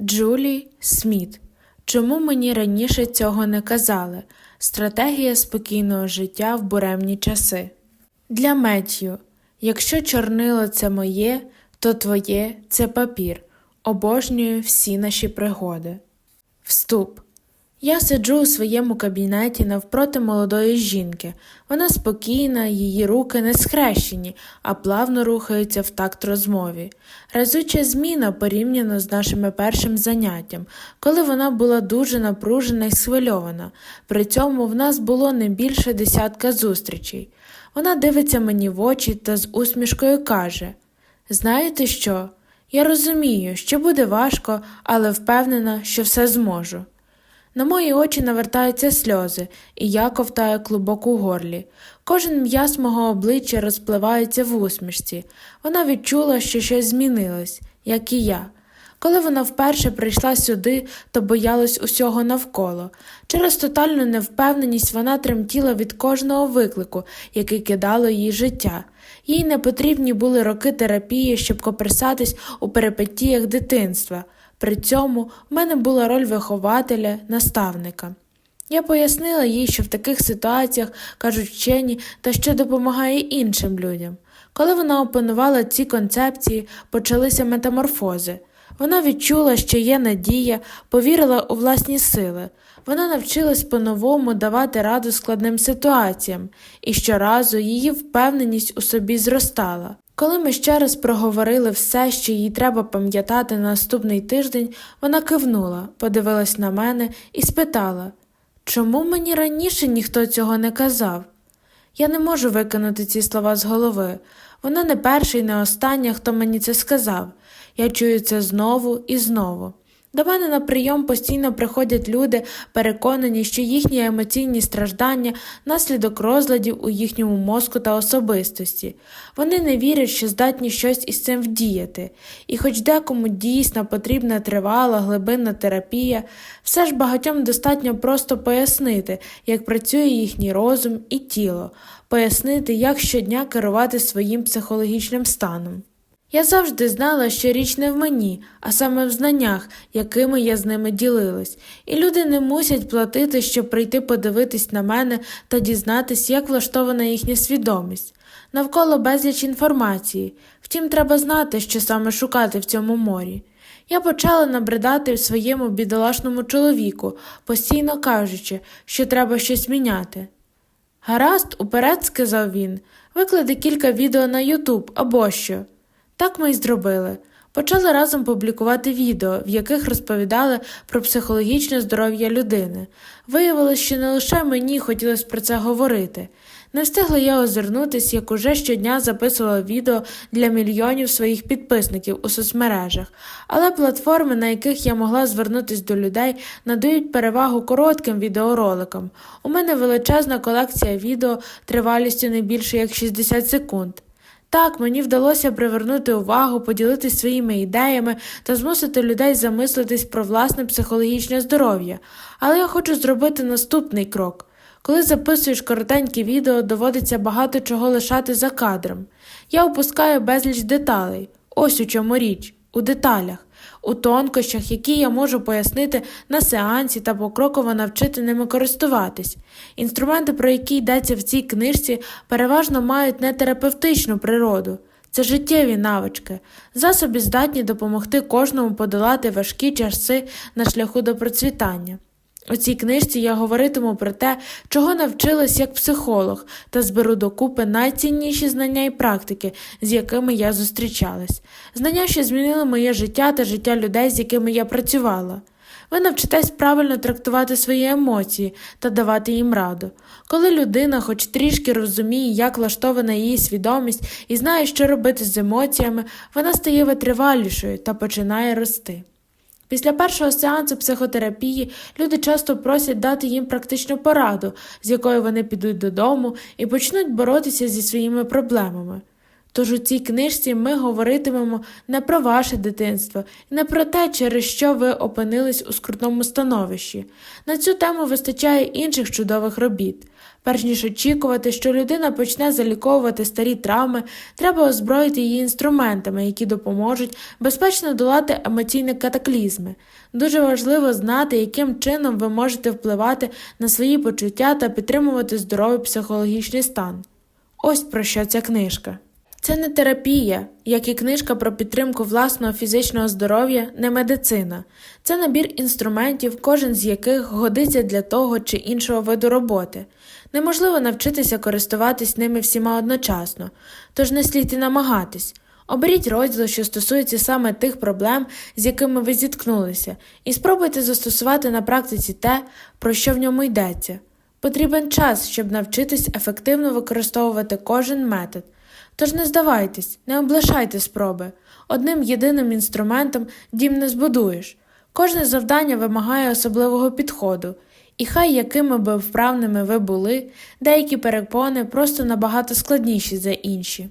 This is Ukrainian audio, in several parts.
Джулі Сміт. Чому мені раніше цього не казали? Стратегія спокійного життя в буремні часи. Для Меттю. Якщо чорнило це моє, то твоє це папір. Обожнюю всі наші пригоди. Вступ. Я сиджу у своєму кабінеті навпроти молодої жінки. Вона спокійна, її руки не схрещені, а плавно рухаються в такт розмові. Разюча зміна порівняно з нашими першим заняттям, коли вона була дуже напружена і схвильована. При цьому в нас було не більше десятка зустрічей. Вона дивиться мені в очі та з усмішкою каже: Знаєте що? Я розумію, що буде важко, але впевнена, що все зможу. На мої очі навертаються сльози, і я ковтаю клубок у горлі. Кожен м'яз мого обличчя розпливається в усмішці. Вона відчула, що щось змінилось, як і я. Коли вона вперше прийшла сюди, то боялась усього навколо. Через тотальну невпевненість вона тремтіла від кожного виклику, який кидало їй життя. Їй не потрібні були роки терапії, щоб коперсатись у перипетіях дитинства. При цьому в мене була роль вихователя, наставника. Я пояснила їй, що в таких ситуаціях кажуть вчені та що допомагає іншим людям. Коли вона опанувала ці концепції, почалися метаморфози. Вона відчула, що є надія, повірила у власні сили. Вона навчилась по-новому давати раду складним ситуаціям, і щоразу її впевненість у собі зростала. Коли ми ще раз проговорили все, що їй треба пам'ятати на наступний тиждень, вона кивнула, подивилась на мене і спитала чому мені раніше ніхто цього не казав? Я не можу викинути ці слова з голови. Вона не перша і не остання, хто мені це сказав. Я чую це знову і знову. До мене на прийом постійно приходять люди, переконані, що їхні емоційні страждання наслідок розладів у їхньому мозку та особистості. Вони не вірять, що здатні щось із цим вдіяти, і хоч декому дійсно потрібна тривала, глибинна терапія, все ж багатьом достатньо просто пояснити, як працює їхній розум і тіло, пояснити, як щодня керувати своїм психологічним станом. Я завжди знала, що річ не в мені, а саме в знаннях, якими я з ними ділилась, і люди не мусять платити, щоб прийти подивитись на мене та дізнатись, як влаштована їхня свідомість. Навколо безліч інформації, втім, треба знати, що саме шукати в цьому морі. Я почала набридати своєму бідолашному чоловіку, постійно кажучи, що треба щось міняти. Гаразд, уперед, сказав він, виклади кілька відео на Ютуб або що. Так ми й зробили. Почали разом публікувати відео, в яких розповідали про психологічне здоров'я людини. Виявилось, що не лише мені хотілося про це говорити. Не встигла я озирнутись, як уже щодня записувала відео для мільйонів своїх підписників у соцмережах, але платформи, на яких я могла звернутися до людей, надають перевагу коротким відеороликам. У мене величезна колекція відео тривалістю не більше як 60 секунд. Так, мені вдалося привернути увагу, поділитися своїми ідеями та змусити людей замислитись про власне психологічне здоров'я. Але я хочу зробити наступний крок. Коли записуєш коротенькі відео, доводиться багато чого лишати за кадром. Я опускаю безліч деталей. Ось у чому річ, у деталях, у тонкощах, які я можу пояснити на сеансі та покроково навчити ними користуватись. Інструменти, про які йдеться в цій книжці, переважно мають не терапевтичну природу. Це життєві навички, засоби здатні допомогти кожному подолати важкі часи на шляху до процвітання. У цій книжці я говоритиму про те, чого навчилась як психолог, та зберу докупи найцінніші знання і практики, з якими я зустрічалась, знання, що змінили моє життя та життя людей, з якими я працювала. Ви навчитесь правильно трактувати свої емоції та давати їм раду. Коли людина хоч трішки розуміє, як влаштована її свідомість і знає, що робити з емоціями, вона стає витривалішою та починає рости. Після першого сеансу психотерапії люди часто просять дати їм практичну пораду, з якою вони підуть додому і почнуть боротися зі своїми проблемами. Тож у цій книжці ми говоритимемо не про ваше дитинство не про те, через що ви опинились у скрутному становищі. На цю тему вистачає інших чудових робіт. Перш ніж очікувати, що людина почне заліковувати старі травми, треба озброїти її інструментами, які допоможуть безпечно долати емоційні катаклізми. Дуже важливо знати, яким чином ви можете впливати на свої почуття та підтримувати здоровий психологічний стан. Ось про що ця книжка. Це не терапія, як і книжка про підтримку власного фізичного здоров'я, не медицина. Це набір інструментів, кожен з яких годиться для того чи іншого виду роботи. Неможливо навчитися користуватись ними всіма одночасно, тож не слід і намагатись. Оберіть розділ, що стосується саме тих проблем, з якими ви зіткнулися, і спробуйте застосувати на практиці те, про що в ньому йдеться. Потрібен час, щоб навчитись ефективно використовувати кожен метод. Тож не здавайтесь, не облишайте спроби. Одним єдиним інструментом дім не збудуєш. Кожне завдання вимагає особливого підходу, і хай якими би вправними ви були, деякі перепони просто набагато складніші за інші.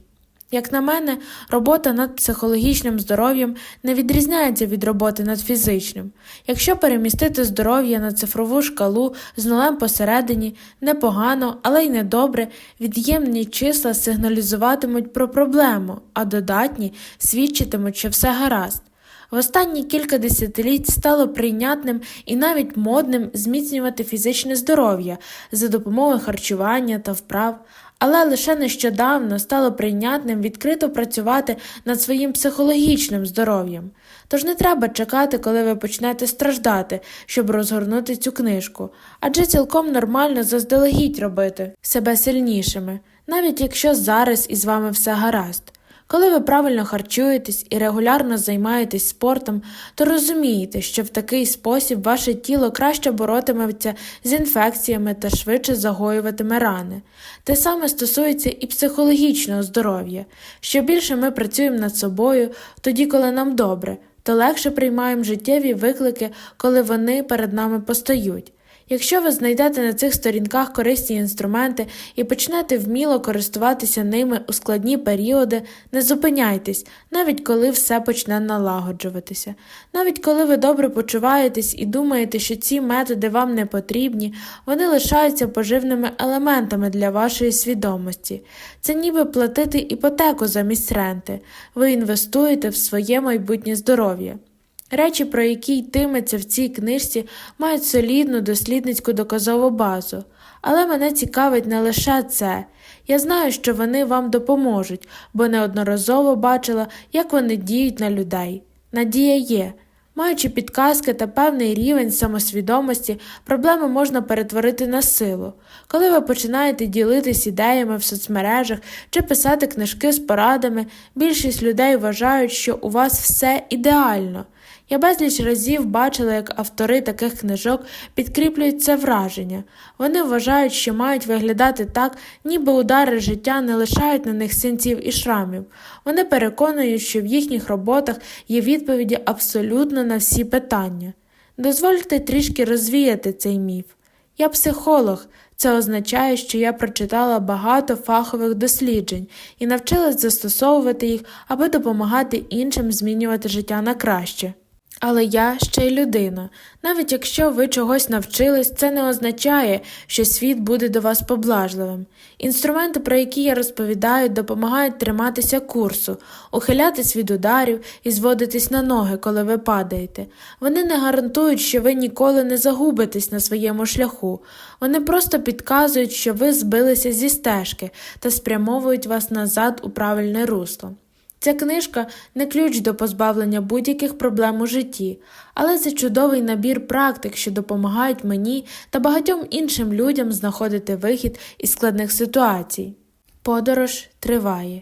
Як на мене, робота над психологічним здоров'ям не відрізняється від роботи над фізичним. Якщо перемістити здоров'я на цифрову шкалу з нулем посередині, непогано, але й недобре, від'ємні числа сигналізуватимуть про проблему, а додатні свідчитимуть, що все гаразд. В останні кілька десятиліть стало прийнятним і навіть модним зміцнювати фізичне здоров'я за допомогою харчування та вправ, але лише нещодавно стало прийнятним відкрито працювати над своїм психологічним здоров'ям. Тож не треба чекати, коли ви почнете страждати, щоб розгорнути цю книжку, адже цілком нормально заздалегідь робити себе сильнішими, навіть якщо зараз із вами все гаразд. Коли ви правильно харчуєтесь і регулярно займаєтесь спортом, то розумієте, що в такий спосіб ваше тіло краще боротиметься з інфекціями та швидше загоюватиме рани. Те саме стосується і психологічного здоров'я. Що більше ми працюємо над собою, тоді, коли нам добре, то легше приймаємо життєві виклики, коли вони перед нами постають. Якщо ви знайдете на цих сторінках корисні інструменти і почнете вміло користуватися ними у складні періоди, не зупиняйтесь, навіть коли все почне налагоджуватися. Навіть коли ви добре почуваєтесь і думаєте, що ці методи вам не потрібні, вони лишаються поживними елементами для вашої свідомості. Це ніби платити іпотеку замість ренти. Ви інвестуєте в своє майбутнє здоров'я. Речі, про які йтиметься в цій книжці, мають солідну дослідницьку доказову базу, але мене цікавить не лише це. Я знаю, що вони вам допоможуть, бо неодноразово бачила, як вони діють на людей. Надія є. Маючи підказки та певний рівень самосвідомості, проблеми можна перетворити на силу. Коли ви починаєте ділитись ідеями в соцмережах чи писати книжки з порадами, більшість людей вважають, що у вас все ідеально. Я безліч разів бачила, як автори таких книжок підкріплюють це враження. Вони вважають, що мають виглядати так, ніби удари життя не лишають на них синців і шрамів. Вони переконують, що в їхніх роботах є відповіді абсолютно на всі питання. Дозвольте трішки розвіяти цей міф. Я психолог. Це означає, що я прочитала багато фахових досліджень і навчилась застосовувати їх, аби допомагати іншим змінювати життя на краще. Але я ще й людина. Навіть якщо ви чогось навчились, це не означає, що світ буде до вас поблажливим. Інструменти, про які я розповідаю, допомагають триматися курсу, ухилятись від ударів і зводитись на ноги, коли ви падаєте. Вони не гарантують, що ви ніколи не загубитесь на своєму шляху. Вони просто підказують, що ви збилися зі стежки та спрямовують вас назад у правильне русло. Ця книжка не ключ до позбавлення будь-яких проблем у житті, але це чудовий набір практик, що допомагають мені та багатьом іншим людям знаходити вихід із складних ситуацій. Подорож триває.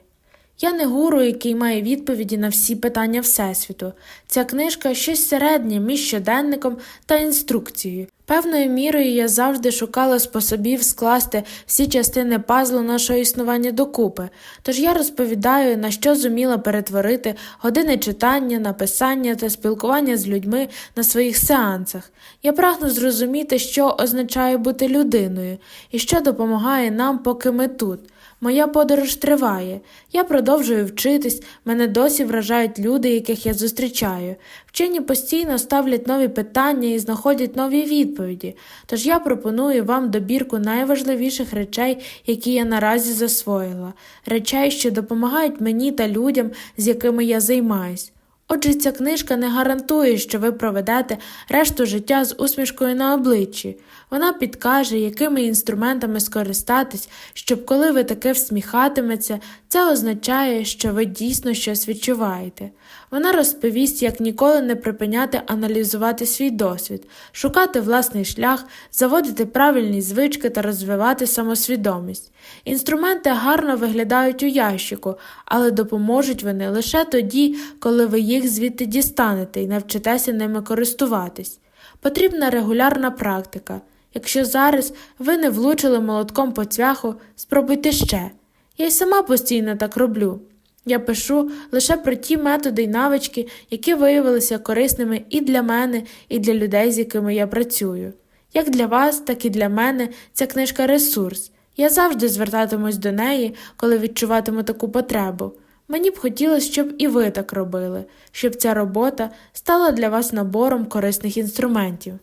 Я не гуру, який має відповіді на всі питання Всесвіту. Ця книжка щось середнє між щоденником та інструкцією. Певною мірою я завжди шукала способів скласти всі частини пазлу нашого існування докупи, тож я розповідаю, на що зуміла перетворити години читання, написання та спілкування з людьми на своїх сеансах. Я прагну зрозуміти, що означає бути людиною і що допомагає нам, поки ми тут. Моя подорож триває. Я продовжую вчитись, мене досі вражають люди, яких я зустрічаю. Вчені постійно ставлять нові питання і знаходять нові відповіді. Тож я пропоную вам добірку найважливіших речей, які я наразі засвоїла, речей, що допомагають мені та людям, з якими я займаюсь. Отже, ця книжка не гарантує, що ви проведете решту життя з усмішкою на обличчі. Вона підкаже, якими інструментами скористатись, щоб коли ви таке всміхатиметься, це означає, що ви дійсно щось відчуваєте. Вона розповість, як ніколи не припиняти аналізувати свій досвід, шукати власний шлях, заводити правильні звички та розвивати самосвідомість. Інструменти гарно виглядають у ящику, але допоможуть вони лише тоді, коли ви їх звідти дістанете і навчитеся ними користуватись. Потрібна регулярна практика. Якщо зараз ви не влучили молотком по цвяху, спробуйте ще. Я й сама постійно так роблю. Я пишу лише про ті методи й навички, які виявилися корисними і для мене, і для людей, з якими я працюю. Як для вас, так і для мене ця книжка ресурс. Я завжди звертатимусь до неї, коли відчуватиму таку потребу. Мені б хотілося, щоб і ви так робили, щоб ця робота стала для вас набором корисних інструментів.